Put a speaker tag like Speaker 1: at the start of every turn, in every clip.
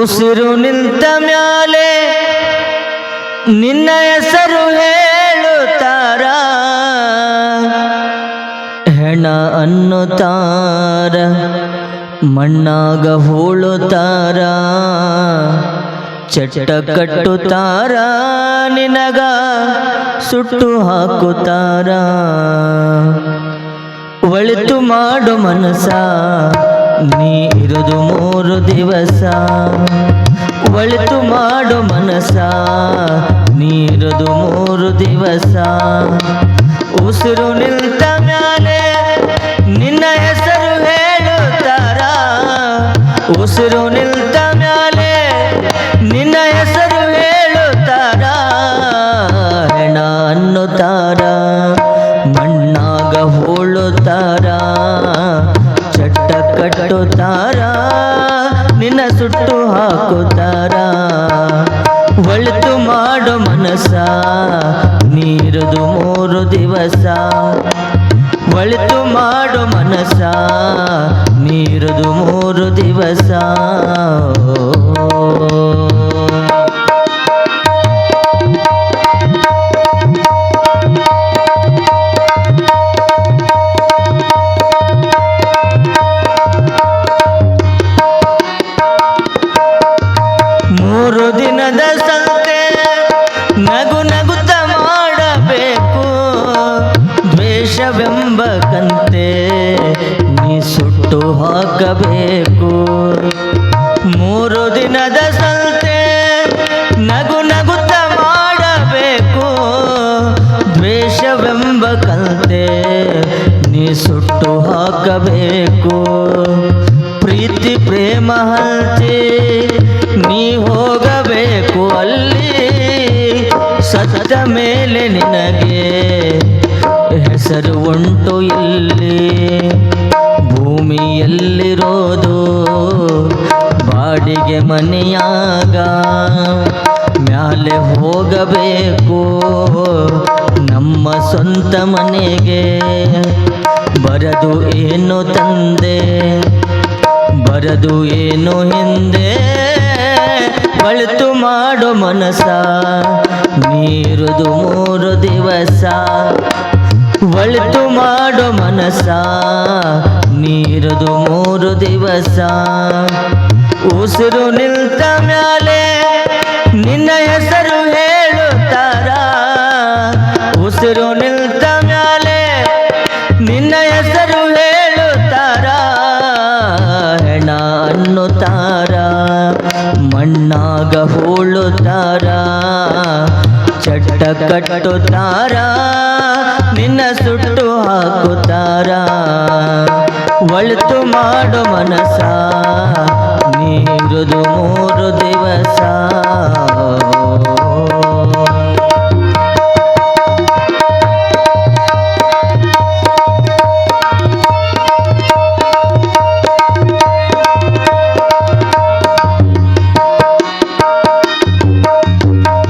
Speaker 1: ಉಸಿರು ನಿಂತ ಮ್ಯಾಲೆ ನಿನ್ನ ಹೆಸರು ಹೇಳುತ್ತಾರ. ಹೆಣ ಅನ್ನುತ್ತಾರ ಮಣ್ಣಾಗ ಹೂಳುತ್ತಾರ. ಚಟ ಕಟ್ಟುತ್ತಾರ ನಿನಗ ಸುಟ್ಟು ಹಾಕುತ್ತಾರ. ಒಳಿತು ಮಾಡು ಮನಸ ನೀ ಇರುದು ಮೂರು ದಿವಸ. ಒಳಿತು ಮಾಡು ಮನಸ ನೀರುದು ಮೂರು ದಿವಸ. ಉಸಿರು ನಿಂತ ಮ್ಯಾಲೆ ನಿನ್ನ ಹೆಸರು ಹೇಳುತ್ತಾರ. ಉಸಿರು ನಿಂತ ನಿನ್ನ ಸುಟ್ಟು ಹಾಕುತ್ತಾರ? ಒಳಿತು ಮಾಡೋ ಮನಸ ನೀರದು ಮೂರು ದಿವಸ. ಒಳಿತು ಮಾಡೋ ಮನಸ ನೀರದು ಮೂರು ದಿವಸ. ಹಾಕಬೇಕು ಮೂರು ದಿನದ ಸಂತೆ ನಗು ನಗುತ್ತ ಮಾಡಬೇಕು. ದ್ವೇಷವೆಂಬ ಕಲ್ತೆ ನೀ ಸುಟ್ಟು ಹಾಕಬೇಕು. ಪ್ರೀತಿ, ಪ್ರೇಮ, ಹಂಚಿ ನೀ ಹೋಗಬೇಕು ಅಲ್ಲಿ. ಸತ್ತ ಮೇಲೆ ನಿನಗೆ ಹೆಸರು ಉಂಟು ಇಲ್ಲಿ. ಭೂಮಿಯಲ್ಲಿರೋದು ಬಾಡಿಗೆ ಮನೆಯಾಗ. ಮ್ಯಾಲೆ ಹೋಗಬೇಕು ನಮ್ಮ ಸ್ವಂತ ಮನೆಗೆ. ಬರದು ಏನು ತಂದೆ, ಬರದು ಏನು ಹಿಂದೆ. ಬಳತು ಮಾಡು ಮನಸ ನೀರುದು ಮೂರು ದಿವಸ. ಒಳಿತು ಮಾಡೋ ಮನಸ ನೀರುದು ಮೂರು ದಿವಸ. ಉಸಿರು ನಿಲ್ತ ಮ್ಯಾಲೆ ನಿನ್ನ ಹೆಸರು ಹೇಳುತ್ತಾರ. ಉಸಿರು ನಿಲ್ತ ಮ್ಯಾಲೆ ನಿನ್ನ ಹೆಸರು ಹೇಳುತ್ತಾರ. ಹೆಣ ಅನ್ನುತ್ತಾರ, ಮಣ್ಣಾಗ ಹೋಳುತ್ತಾರ, ಚಟ್ಟ ಕಟ್ಟುತ್ತಾರ, ನಿನ್ನ ಸುಟ್ಟು ಹಾಕುತ್ತಾರ. ಒಳಿತು ಮಾಡು ಮನಸ ನೀರುದು ಮೂರು ದಿವಸ.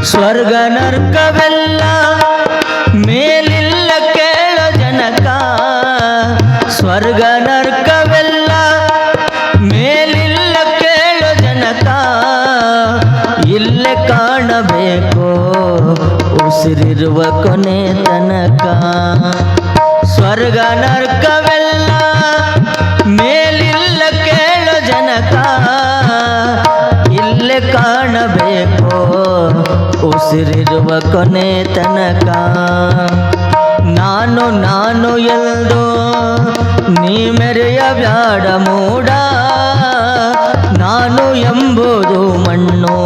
Speaker 1: ಸ್ವರ್ಗ ನರ್ಕವೆಲ್ಲ ಸ್ವರ್ಗ ನರ್ಕವೆಲ್ಲ ಮೇಲಿಲ್ಲ ಕೇಳು ಜನಕ. ಇಲ್ಲೇ ಕಾಣಬೇಕು ಉಸಿರಿರುವ ಕೊನೆ ತನಕ. ಸ್ವರ್ಗ ನರ್ಕವೆಲ್ಲ ಮೇಲಿಲ್ಲ ಕೇಳು ಜನಕ. ಇಲ್ಲೇ ಕಾಣಬೇಕು ಉಸಿರಿರುವ ಕೊನೆ ತನಕ. ನಾನು ನಾನು ಎಂದು ನೀ ಮೆರೆಯ ಬ್ಯಾಡ ಮೂಡ, ನಾನು ಎಂಬುದು ಮಣ್ಣು,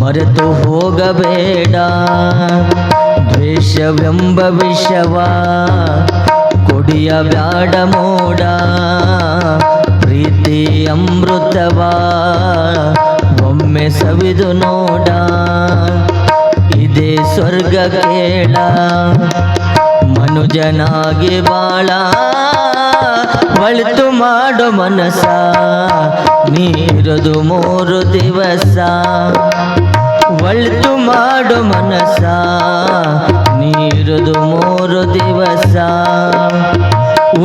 Speaker 1: ಮರೆತು ಹೋಗಬೇಡ. ದ್ವೇಷವೆಂಬ ವಿಷವ, ಕುಡಿಯ ಬ್ಯಾಡ ಮೂಡ, ಪ್ರೀತಿ ಅಮೃತವಾ, ಒಮ್ಮೆ ಸವಿದು ನೋಡ, ಇದೇ ಸ್ವರ್ಗ ಕೇಳ. ಪೂಜ್ಯನಾಗಿ ಬಾಳ ಬಳಿತು ಮಾಡೋ ಮನಸ ನೀರದು ಮೂರು ದಿವಸ. ಬಳಿತು ಮಾಡೋ ಮನಸ ನೀರದು ಮೂರು ದಿವಸ.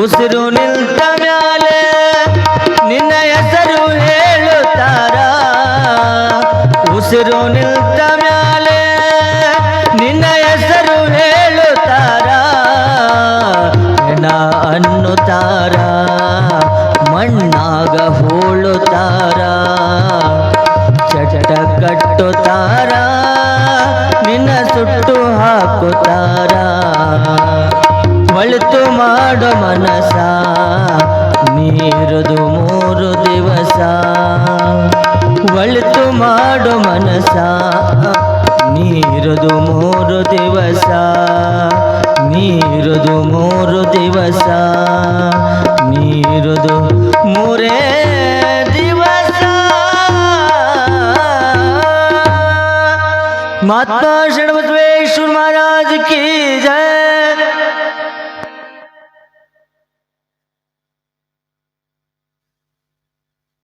Speaker 1: ಉಸಿರು ನಿಲ್ತ ಮ್ಯಾಲೆ ನಿನ್ನ ಹೆಸರು ಹೇಳುತ್ತಾರ? ಉಸಿರು ನಿಲ್ತ ಅನ್ನುತ್ತಾರ ಮಣ್ಣಾಗ ಹೋಳುತ್ತಾರ? ಚಟ ಕಟ್ಟುತ್ತಾರ? ನಿನ್ನ ಸುಟ್ಟು ಹಾಕುತ್ತಾರ? ಒಳಿತು ಮಾಡೋ ಮನಸ ನೀರುದು ಮೂರು ದಿವಸ. ಒಳಿತು ಮಾಡೋ ಮನಸ ನೀರುದು ಮೂರು ದಿವಸ. નીરજો મોર દિવસા નીરજો મોરે મહાત્મા શરણવત્વેશ્વર મહારાજ કી જય.